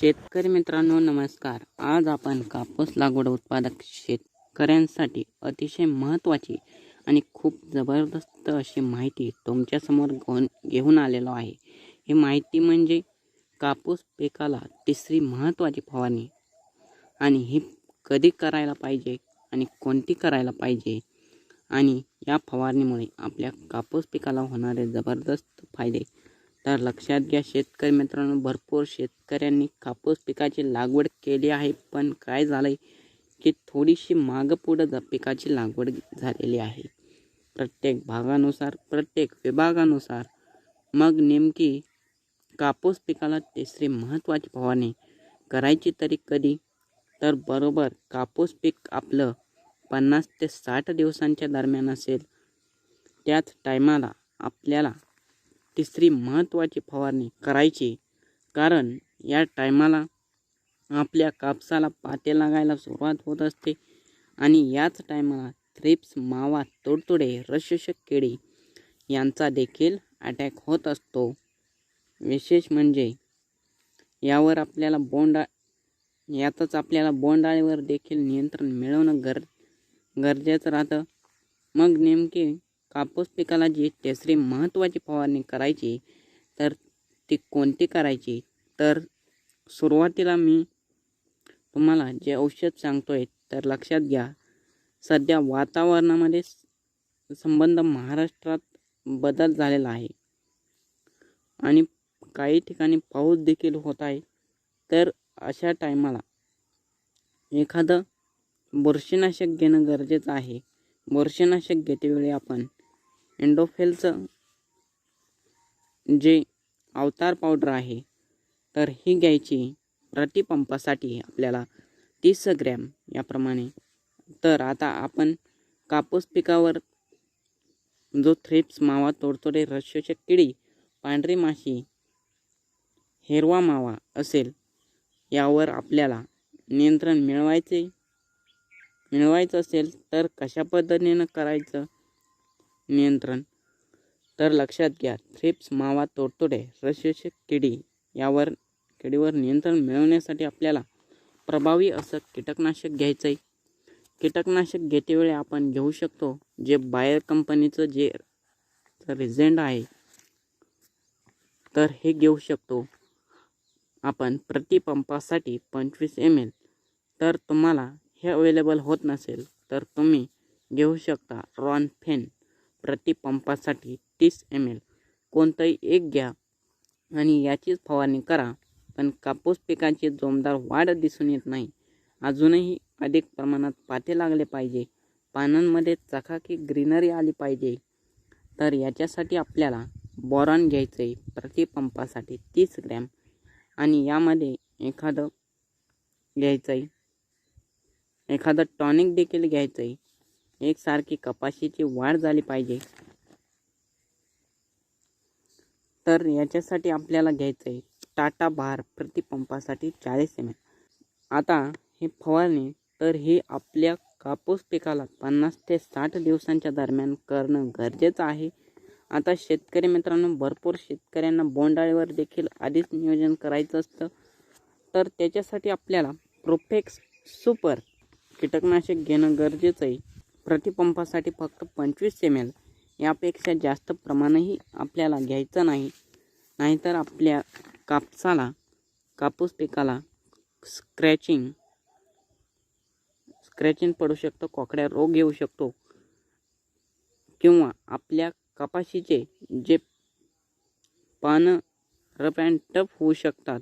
शेतकरी मित्रांनो नमस्कार. आज आपण कापूस लागवड उत्पादक शेतकऱ्यांसाठी अतिशय महत्त्वाची आणि खूप जबरदस्त अशी माहिती तुमच्यासमोर घेऊन घेऊन आलेलो आहे. ही माहिती म्हणजे कापूस पिकाला तिसरी महत्त्वाची फवारणी. आणि ही कधी करायला पाहिजे आणि कोणती करायला पाहिजे? आणि या फवारणीमुळे आपल्या कापूस पिकाला होणारे जबरदस्त फायदे तर लक्षात घ्या शेतकरी मित्रांनो भरपूर शेतकऱ्यांनी कापूस पिकाची लागवड केली आहे. पण काय झालं आहे की थोडीशी मागं पुढं पिकाची लागवड झालेली आहे. प्रत्येक भागानुसार प्रत्येक विभागानुसार. मग नेमकी कापूस पिकाला तिसरी महत्त्वाची फवारणी करायची तरी कधी? तर बरोबर कापूस पीक आपलं पन्नास ते साठ दिवसांच्या दरम्यान असेल. त्याच टायमाला आपल्याला तिसरी महत्त्वाची फवारणी करायची. कारण या टायमाला आपल्या कापसाला पाते लागायला सुरुवात होत असते आणि याच टायमाला थ्रिप्स मावा तुडतुडे रसशोषक किडी यांचा देखील अटॅक होत असतो. विशेष म्हणजे यावर आपल्याला बोंडा यातच आपल्याला बोंडाळीवर देखील नियंत्रण मिळवणं गर गरजेचं राहतं. मग नेमके कापूस पिकाला जी तिसरी महत्त्वाची फवारणी करायची तर ती कोणती करायची? तर सुरुवातीला मी तुम्हाला जे औषध सांगतो आहे तर लक्षात घ्या. सध्या वातावरणामध्ये संबंध महाराष्ट्रात बदल झालेला आहे. आणि काही ठिकाणी पाऊस देखील होत आहे. तर अशा टायमाला एखादं बुरशीनाशक घेणं गरजेचं आहे. बुरशीनाशक घेतेवेळी आपण एंडोफेलचं जे अवतार पावडर आहे तर ही घ्यायची प्रतिपंपासाठी आपल्याला तीस ग्रॅम याप्रमाणे. तर आता आपण कापूस पिकावर जो थ्रिप्स मावा तोडतोडे रसशोषक किडी पांढरी माशी हिरवा मावा असेल यावर आपल्याला नियंत्रण मिळवायचे मिळवायचं असेल तर कशा पद्धतीनं करायचं? नियंत्रण. तर लक्षात घ्या थ्रिप्स मावा तोडतोडे रसशोषक किडी यावर किडीवर नियंत्रण मिळवण्यासाठी आपल्याला प्रभावी असं कीटकनाशक घ्यायचं आहे कीटकनाशक घेतेवेळी आपण घेऊ शकतो जे बायर कंपनीचं जे रिझेंट आहे. तर हे घेऊ शकतो आपण प्रतिपंपासाठी पंचवीस एम एल तर तुम्हाला हे अवेलेबल होत नसेल तर तुम्ही घेऊ शकता रॉन फेन प्रतिपंपासाठी तीस एम एल कोणतंही एक घ्या आणि याचीच फवारणी करा. पण कापूस पिकाची जोमदार वाढ दिसून येत नाही. अजूनही अधिक प्रमाणात पाते लागले पाहिजे. पानांमध्ये चखाकी ग्रीनरी आली पाहिजे. तर याच्यासाठी आपल्याला बॉरॉन घ्यायचं आहे प्रतिपंपासाठी तीस ग्रॅम. आणि यामध्ये एखादं घ्यायचं आहे एखादं टॉनिक देखील घ्यायचं आहे एकसारखी कपाशीची वाढ झाली पाहिजे. तर याच्यासाठी आपल्याला घ्यायचं आहे टाटा भार प्रतिपंपासाठी चाळीस एम एल आता हे फवारणी तर हे आपल्या कापूस पिकाला पन्नास ते साठ दिवसांच्या दरम्यान करणं गरजेचं आहे. आता शेतकरी मित्रांनो भरपूर शेतकऱ्यांना बोंडाळीवर देखील आधीच नियोजन करायचं असतं. तर त्याच्यासाठी आपल्याला प्रोफेक्स सुपर कीटकनाशक घेणं गरजेचं आहे प्रतिपंपासाठी फक्त पंचवीस एम एल यापेक्षा जास्त प्रमाणही आपल्याला घ्यायचं नाही. नाहीतर आपल्या कापसाला कापूस पिकाला स्क्रॅचिंग स्क्रॅचिंग पडू शकतं कोकड्या रोग येऊ शकतो. किंवा आपल्या कपाशीचे जे पानं रफ अँड टफ होऊ शकतात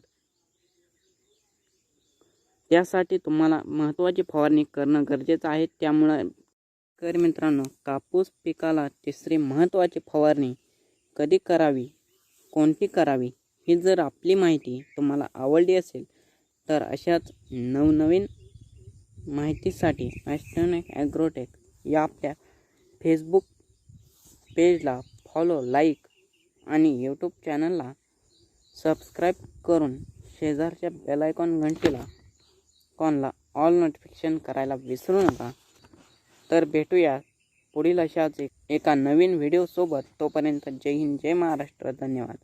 त्यासाठी तुम्हाला महत्त्वाची फवारणी करणं गरजेचं आहे. त्यामुळं कर मित्रांनो कापूस पिकाला तिसरी महत्त्वाची फवारणी कधी करावी? कोणती करावी? ही जर आपली माहिती तुम्हाला आवडली असेल तर अशाच नवनवीन माहितीसाठी ॲस्ट्रॉनिक ॲग्रोटेक या आपल्या फेसबुक पेजला फॉलो लाईक आणि यूट्यूब चॅनलला सबस्क्राईब करून शेजारच्या बेलायकॉन घंटीला कॉनला ऑल नोटिफिकेशन करायला विसरू नका. तर भेटूया पुढील अशाच एक एका नवीन व्हिडिओसोबत. तोपर्यंत जय हिंद जय महाराष्ट्र. धन्यवाद.